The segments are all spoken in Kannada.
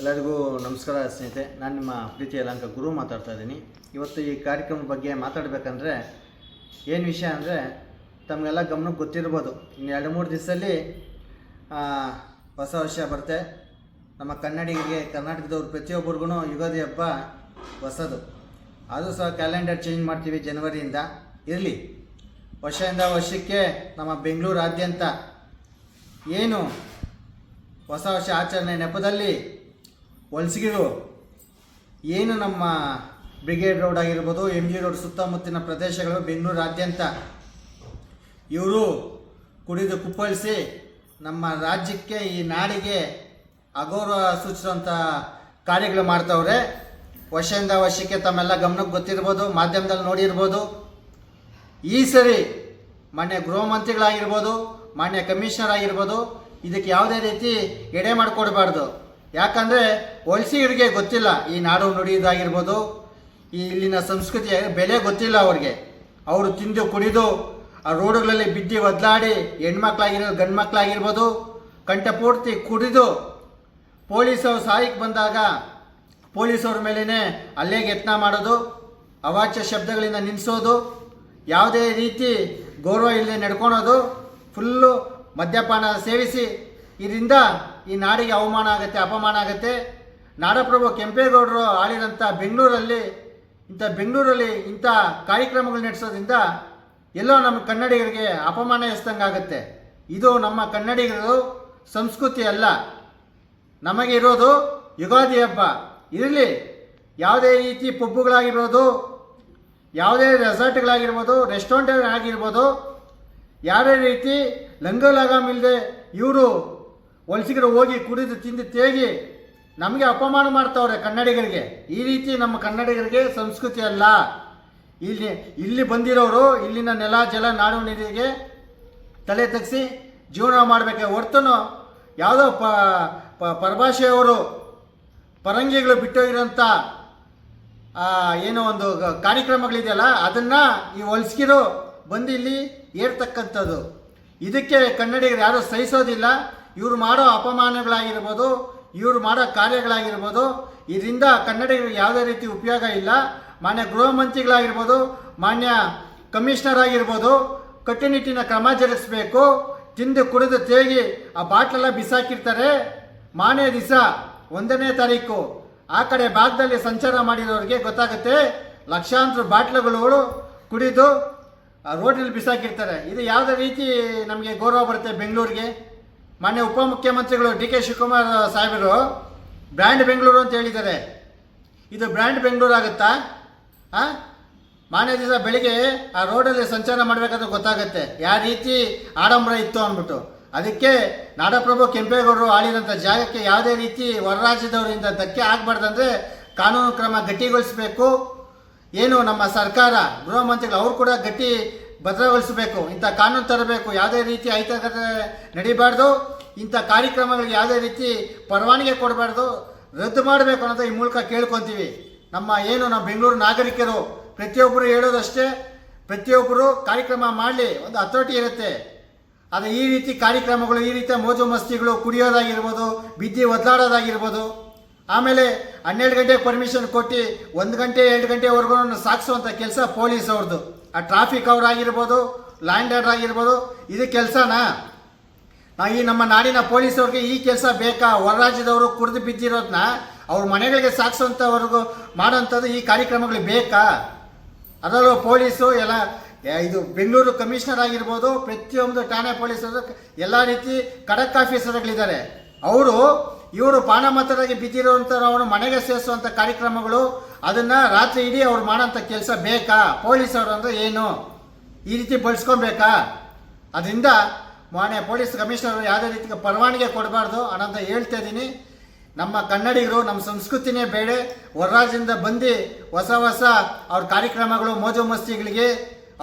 ಎಲ್ಲರಿಗೂ ನಮಸ್ಕಾರ ಸ್ನೇಹಿತೆ ನಾನು ನಿಮ್ಮ ಪ್ರೀತಿಯ ಅಲಂಕ ಗುರು ಮಾತಾಡ್ತಾ ಇದ್ದೀನಿ. ಇವತ್ತು ಈ ಕಾರ್ಯಕ್ರಮದ ಬಗ್ಗೆ ಮಾತಾಡಬೇಕಂದ್ರೆ ಏನು ವಿಷಯ ಅಂದರೆ ತಮಗೆಲ್ಲ ಗಮನಕ್ಕೆ ಗೊತ್ತಿರ್ಬೋದು. ಇನ್ನು ಎರಡು ಮೂರು ದಿವಸದಲ್ಲಿ ಹೊಸ ವರ್ಷ ಬರುತ್ತೆ. ನಮ್ಮ ಕನ್ನಡಿಗರಿಗೆ, ಕರ್ನಾಟಕದವ್ರು ಪ್ರತಿಯೊಬ್ಬರಿಗೂ ಯುಗಾದಿ ಹಬ್ಬ ಹೊಸದು. ಅದು ಸಹ ಕ್ಯಾಲೆಂಡರ್ ಚೇಂಜ್ ಮಾಡ್ತೀವಿ ಜನವರಿಯಿಂದ. ಇರಲಿ. ವರ್ಷದಿಂದ ವರ್ಷಕ್ಕೆ ನಮ್ಮ ಬೆಂಗಳೂರಾದ್ಯಂತ ಏನು ಹೊಸ ವರ್ಷ ಆಚರಣೆ ನೆಪದಲ್ಲಿ ವಲಸಿಗರು ಏನು ನಮ್ಮ ಬ್ರಿಗೇಡ್ ರೋಡ್ ಆಗಿರ್ಬೋದು ಎಂ ಜಿ ರೋಡ್ ಸುತ್ತಮುತ್ತಿನ ಪ್ರದೇಶಗಳು ಬೆಂಗಳೂರಾದ್ಯಂತ. ಇವರು ಕುಡಿದು ಕುಪ್ಪಳಿಸಿ ನಮ್ಮ ರಾಜ್ಯಕ್ಕೆ, ಈ ನಾಡಿಗೆ ಅಗೌರವ ಸೂಚಿಸುವಂಥ ಕಾರ್ಯಗಳು ಮಾಡ್ತವ್ರೆ. ವರ್ಷದಿಂದ ವಶಕ್ಕೆ ತಮ್ಮೆಲ್ಲ ಗಮನಕ್ಕೆ ಗೊತ್ತಿರ್ಬೋದು, ಮಾಧ್ಯಮದಲ್ಲಿ ನೋಡಿರ್ಬೋದು. ಈ ಸರಿ ಮಾನ್ಯ ಗೃಹ ಮಂತ್ರಿಗಳಾಗಿರ್ಬೋದು, ಮಾನ್ಯ ಕಮಿಷನರ್ ಆಗಿರ್ಬೋದು, ಇದಕ್ಕೆ ಯಾವುದೇ ರೀತಿ ಎಡೆ ಮಾಡಿಕೊಡ್ಬಾರ್ದು. ಯಾಕಂದರೆ ವಲಸಿಗರಿಗೆ ಗೊತ್ತಿಲ್ಲ ಈ ನಾಡು ನುಡಿಯೋದಾಗಿರ್ಬೋದು ಈ ಇಲ್ಲಿನ ಸಂಸ್ಕೃತಿಯ ಬೆಲೆ ಗೊತ್ತಿಲ್ಲ ಅವ್ರಿಗೆ. ಅವರು ತಿಂದು ಕುಡಿದು, ಆ ರೋಡುಗಳಲ್ಲಿ ಬಿದ್ದು ಒದ್ಲಾಡಿ ಹೆಣ್ಮಕ್ಳಾಗಿರೋ ಗಂಡು ಮಕ್ಕಳಾಗಿರ್ಬೋದು ಕಂಠಪೂರ್ತಿ ಕುಡಿದು ಪೊಲೀಸರು ಸಹಾಯಕ್ಕೆ ಬಂದಾಗ ಪೊಲೀಸವ್ರ ಮೇಲೇ ಅಲ್ಲೇ ಯತ್ನ ಮಾಡೋದು, ಅವಾಚ್ಯ ಶಬ್ದಗಳಿಂದ ನಿಲ್ಲಿಸೋದು ಯಾವುದೇ ರೀತಿ ಗೌರವ ಇಲ್ಲದೆ ನಡ್ಕೊಳೋದು, ಫುಲ್ಲು ಮದ್ಯಪಾನ ಸೇವಿಸಿ, ಇದರಿಂದ ಈ ನಾಡಿಗೆ ಅವಮಾನ ಆಗುತ್ತೆ, ಅಪಮಾನ ಆಗುತ್ತೆ. ನಾಡಪ್ರಭು ಕೆಂಪೇಗೌಡರು ಆಳಿದಂಥ ಬೆಂಗಳೂರಲ್ಲಿ, ಇಂಥ ಬೆಂಗಳೂರಲ್ಲಿ ಇಂಥ ಕಾರ್ಯಕ್ರಮಗಳು ನಡೆಸೋದ್ರಿಂದ ಎಲ್ಲೋ ನಮ್ಮ ಕನ್ನಡಿಗರಿಗೆ ಅಪಮಾನ ಎಸ್ದಂಗಾಗುತ್ತೆ ಇದು ನಮ್ಮ ಕನ್ನಡಿಗರು ಸಂಸ್ಕೃತಿ ಅಲ್ಲ. ನಮಗೆ ಇರೋದು ಯುಗಾದಿ ಹಬ್ಬ. ಇರಲಿ, ಯಾವುದೇ ರೀತಿ ಪಬ್ಬುಗಳಾಗಿರ್ಬೋದು, ಯಾವುದೇ ರೆಸಾರ್ಟ್ಗಳಾಗಿರ್ಬೋದು ರೆಸ್ಟೋರೆಂಟ್ ಆಗಿರ್ಬೋದು ಯಾವುದೇ ರೀತಿ ಲಂಗಲಗಾಮ್ ಇಲ್ಲದೆ ಇವರು ವಲಸಿಗರು ಹೋಗಿ ಕುಡಿದು ತಿಂದು ತೇಗಿ ನಮಗೆ ಅಪಮಾನ ಮಾಡ್ತಾವ್ರೆ ಕನ್ನಡಿಗರಿಗೆ. ಈ ರೀತಿ ನಮ್ಮ ಕನ್ನಡಿಗರಿಗೆ ಸಂಸ್ಕೃತಿ ಅಲ್ಲ. ಇಲ್ಲಿ ಇಲ್ಲಿ ಬಂದಿರೋರು ಇಲ್ಲಿನ ನೆಲ, ಜಲ, ನಾಡು ನೀರಿಗೆ ತಲೆ ತಗ್ಸಿ ಜೀವನ ಮಾಡಬೇಕೆ. ಹೊರ್ತನು ಯಾವುದೋ ಪ ಪರಭಾಷೆಯವರು ಪರಂಗಿಗಳು ಬಿಟ್ಟೋಗಿರೋಂಥ ಏನೋ ಒಂದು ಕಾರ್ಯಕ್ರಮಗಳಿದೆಯಲ್ಲ, ಅದನ್ನು ಈ ಹೊಲ್ಸ್ಕಿರು ಬಂದು ಇಲ್ಲಿ ಏರ್ತಕ್ಕಂಥದ್ದು. ಇದಕ್ಕೆ ಕನ್ನಡಿಗರು ಯಾರೂ ಸಹಿಸೋದಿಲ್ಲ. ಇವರು ಮಾಡೋ ಅಪಮಾನಗಳಾಗಿರ್ಬೋದು, ಇವರು ಮಾಡೋ ಕಾರ್ಯಗಳಾಗಿರ್ಬೋದು, ಇದರಿಂದ ಕನ್ನಡಿಗರಿಗೆ ಯಾವುದೇ ರೀತಿ ಉಪಯೋಗ ಇಲ್ಲ. ಮಾನ್ಯ ಗೃಹ ಮಂತ್ರಿಗಳಾಗಿರ್ಬೋದು, ಮಾನ್ಯ ಕಮಿಷನರ್ ಆಗಿರ್ಬೋದು, ಕಟ್ಟುನಿಟ್ಟಿನ ಕ್ರಮ ಜರುಗಿಸ್ಬೇಕು. ತಿಂದು ಕುಡಿದು ತೇಗಿ ಆ ಬಾಟ್ಲೆಲ್ಲ ಬಿಸಾಕಿರ್ತಾರೆ. ಮಾನ್ಯ ದಿವಸ ಒಂದನೇ ತಾರೀಕು, ಆ ಕಡೆ ಭಾಗದಲ್ಲಿ ಸಂಚಾರ ಮಾಡಿರೋರಿಗೆ ಗೊತ್ತಾಗುತ್ತೆ. ಲಕ್ಷಾಂತರ ಬಾಟ್ಲುಗಳು ಕುಡಿದು ರೋಡಲ್ಲಿ ಬಿಸಾಕಿರ್ತಾರೆ. ಇದು ಯಾವುದೇ ರೀತಿ ನಮಗೆ ಗೌರವ ಬರುತ್ತೆ ಬೆಂಗಳೂರಿಗೆ? ಮಾನ್ಯ ಉಪಮುಖ್ಯಮಂತ್ರಿಗಳು ಡಿ ಕೆ ಶಿವಕುಮಾರ್ ಸಾಹೇಬರು, ಬ್ರ್ಯಾಂಡ್ ಬೆಂಗಳೂರು ಅಂತ ಹೇಳಿದ್ದಾರೆ. ಇದು ಬ್ರ್ಯಾಂಡ್ ಬೆಂಗಳೂರು ಆಗುತ್ತಾ? ಹಾಂ ಮಾನ್ಯ ದಿವಸ ಬೆಳಿಗ್ಗೆ ಆ ರೋಡಲ್ಲಿ ಸಂಚಾರ ಮಾಡಬೇಕಾದ್ರೆ ಗೊತ್ತಾಗುತ್ತೆ. ಯಾವ ರೀತಿ ಆಡಂಬರ ಇತ್ತು ಅಂದ್ಬಿಟ್ಟು. ಅದಕ್ಕೆ ನಾಡಪ್ರಭು ಕೆಂಪೇಗೌಡರು ಆಳಿದಂಥ ಜಾಗಕ್ಕೆ ಯಾವುದೇ ರೀತಿ ಹೊರರಾಜ್ಯದವರಿಂದ ಧಕ್ಕೆ ಆಗಬಾರ್ದಂದ್ರೆ ಕಾನೂನು ಕ್ರಮ ಗಟ್ಟಿಗೊಳಿಸಬೇಕು. ಏನು ನಮ್ಮ ಸರ್ಕಾರ, ಗೃಹ ಮಂತ್ರಿಗಳು ಅವರು ಕೂಡ ಗಟ್ಟಿ ಭದ್ರಗೊಳಿಸಬೇಕು. ಇಂಥ ಕಾನೂನು ತರಬೇಕು. ಯಾವುದೇ ರೀತಿ ಅಹಿತಕತೆ ನಡೀಬಾರ್ದು. ಇಂಥ ಕಾರ್ಯಕ್ರಮಗಳಿಗೆ ಯಾವುದೇ ರೀತಿ ಪರವಾನಗಿ ಕೊಡಬಾರ್ದು. ರದ್ದು ಮಾಡಬೇಕು ಅನ್ನೋದು ಈ ಮೂಲಕ ಕೇಳ್ಕೊತೀವಿ. ನಮ್ಮ ಏನು ನಮ್ಮ ಬೆಂಗಳೂರು ನಾಗರಿಕರು, ಪ್ರತಿಯೊಬ್ಬರು ಹೇಳೋದಷ್ಟೇ ಪ್ರತಿಯೊಬ್ಬರು ಕಾರ್ಯಕ್ರಮ ಮಾಡಲಿ. ಒಂದು ಅಥಾರಿಟಿ ಇರುತ್ತೆ. ಆದರೆ ಈ ರೀತಿ ಕಾರ್ಯಕ್ರಮಗಳು, ಈ ರೀತಿಯ ಮೋಜು ಮಸ್ತಿಗಳು ಕುಡಿಯೋದಾಗಿರ್ಬೋದು, ಬಿದ್ದಿ ಒದ್ದಾಡೋದಾಗಿರ್ಬೋದು. ಆಮೇಲೆ ಹನ್ನೆರಡು ಗಂಟೆ ಪರ್ಮಿಷನ್ ಕೊಟ್ಟು ಒಂದು ಗಂಟೆ, ಎರಡು ಗಂಟೆವರೆಗೂ ಸಾಗಿಸುವಂಥ ಕೆಲಸ ಪೊಲೀಸ್ ಅವ್ರದ್ದು. ಆ ಟ್ರಾಫಿಕ್ ಅವ್ರಾಗಿರ್ಬೋದು ಲ್ಯಾಂಡ್ ಆರ್ಡರ್ ಆಗಿರ್ಬೋದು, ಇದು ಕೆಲಸನಾ? ನಾ ಈ ನಮ್ಮ ನಾಡಿನ ಪೊಲೀಸವ್ರಿಗೆ ಈ ಕೆಲಸ ಬೇಕಾ? ಹೊರ ರಾಜ್ಯದವರು ಕುಡಿದು ಬಿದ್ದಿರೋದನ್ನ ಅವ್ರ ಮನೆಗಳಿಗೆ ಸಾಗಿಸೋಂಥವ್ರಿಗೂ ಮಾಡೋಂಥದ್ದು ಈ ಕಾರ್ಯಕ್ರಮಗಳು ಬೇಕಾ? ಅದರಲ್ಲೂ ಪೊಲೀಸು ಎಲ್ಲ ಇದು ಬೆಂಗಳೂರು ಕಮಿಷನರ್ ಆಗಿರ್ಬೋದು, ಪ್ರತಿಯೊಂದು ಠಾಣೆ ಪೊಲೀಸರು ಎಲ್ಲ ರೀತಿ ಖಡಕ್ ಆಫೀಸರ್ಗಳಿದ್ದಾರೆ ಅವರು ಇವರು ಪಾನಮತರಾಗಿ ಬಿದ್ದಿರುವಂಥವ್ರು ಮನೆಗೆ ಸೇರಿಸುವಂಥ ಕಾರ್ಯಕ್ರಮಗಳು, ಅದನ್ನು ರಾತ್ರಿ ಇಡೀ ಅವ್ರು ಮಾಡೋಂಥ ಕೆಲಸ ಬೇಕಾ? ಪೊಲೀಸವರು ಅಂದರೆ ಏನು? ಈ ರೀತಿ ಬಳಸ್ಕೊಬೇಕಾ ಅದರಿಂದ ಮಾನ್ಯ ಪೊಲೀಸ್ ಕಮಿಷನರ್ ಯಾವುದೇ ರೀತಿ ಪರವಾನಗಿ ಕೊಡಬಾರ್ದು. ಅನ್ನೋಂತ ಹೇಳ್ತಾ ಇದ್ದೀನಿ. ನಮ್ಮ ಕನ್ನಡಿಗರು, ನಮ್ಮ ಸಂಸ್ಕೃತಿನೇ ಬೇಡೆ. ಹೊರ ರಾಜ್ಯದಿಂದ ಬಂದು ಹೊಸ ಹೊಸ ಅವ್ರ ಕಾರ್ಯಕ್ರಮಗಳು, ಮೋಜು ಮಸ್ತಿಗಳಿಗೆ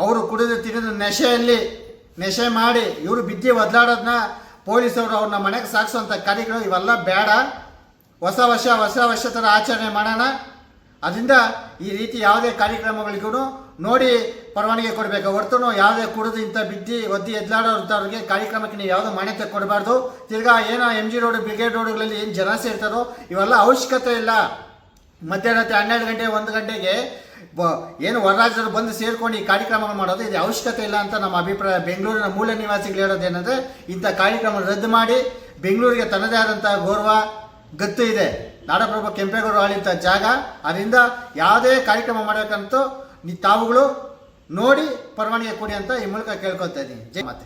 ಅವರು ಕುಡಿದು ತಿನ್ನೋದು ನೆಶೆಯಲ್ಲಿ, ನೆಶೆ ಮಾಡಿ ಇವರು ಬಿದ್ದಿ ಒದ್ಲಾಡೋದನ್ನ ಪೊಲೀಸವರು ಅವ್ರನ್ನ ಮನೆಗೆ ಸಾಗಿಸುವಂಥ ಕಾರ್ಯಗಳು ಇವೆಲ್ಲ ಬೇಡ. ಹೊಸ ವರ್ಷ ಹೊಸ ವರ್ಷ ಥರ ಆಚರಣೆ ಮಾಡೋಣ. ಅದರಿಂದ ಈ ರೀತಿ ಯಾವುದೇ ಕಾರ್ಯಕ್ರಮಗಳಿಗೂ ನೋಡಿ ಪರವಾನಗಿ ಕೊಡಬೇಕು. ಹೊರತು ಯಾವುದೇ ಕುಡಿದು ಇಂಥ ಬಿದ್ದಿ, ಒದ್ದಿ ಎದ್ಲಾಡೋರ್ಗೆ ಕಾರ್ಯಕ್ರಮಕ್ಕೆ ನೀವು ಯಾವುದೋ ಮಾನ್ಯತೆ ಕೊಡಬಾರ್ದು. ತಿರ್ಗಾ ಏನೋ ಎಂ ಜಿ ರೋಡ್ ಬ್ರಿಗೇಡ್ ರೋಡ್ಗಳಲ್ಲಿ ಏನು ಜನ ಸೇರ್ತಾರೋ ಇವೆಲ್ಲ ಅವಶ್ಯಕತೆ ಇಲ್ಲ. ಮಧ್ಯಾಹ್ನ ಹನ್ನೆರಡು ಗಂಟೆ, ಒಂದು ಗಂಟೆಗೆ ಏನು ಹೊರರಾಜ್ಯರು ಬಂದು ಸೇರ್ಕೊಂಡು ಈ ಕಾರ್ಯಕ್ರಮಗಳು ಮಾಡೋದು ಇದು ಅವಶ್ಯಕತೆ ಇಲ್ಲ ಅಂತ ನಮ್ಮ ಅಭಿಪ್ರಾಯ. ಬೆಂಗಳೂರಿನ ಮೂಲ ನಿವಾಸಿಗಳು ಹೇಳೋದೇನೆಂದರೆ ಇಂಥ ಕಾರ್ಯಕ್ರಮ ರದ್ದು ಮಾಡಿ ಬೆಂಗಳೂರಿಗೆ ತನ್ನದೇ ಆದಂಥ ಗೌರವ, ಗತ್ತು ಇದೆ. ನಾಡಪ್ರಭು ಕೆಂಪೇಗೌಡರು ಆಳಿದಂಥ ಜಾಗ, ಅದರಿಂದ ಯಾವುದೇ ಕಾರ್ಯಕ್ರಮ ಮಾಡಬೇಕಂತೂ ತಾವುಗಳು ನೋಡಿ, ಪರವಾನಿಗೆ ಕೊಡಿ ಅಂತ ಈ ಮೂಲಕ ಕೇಳ್ಕೊತಾ ಇದ್ದೀನಿ. ಜೈ ಮಾತೆ.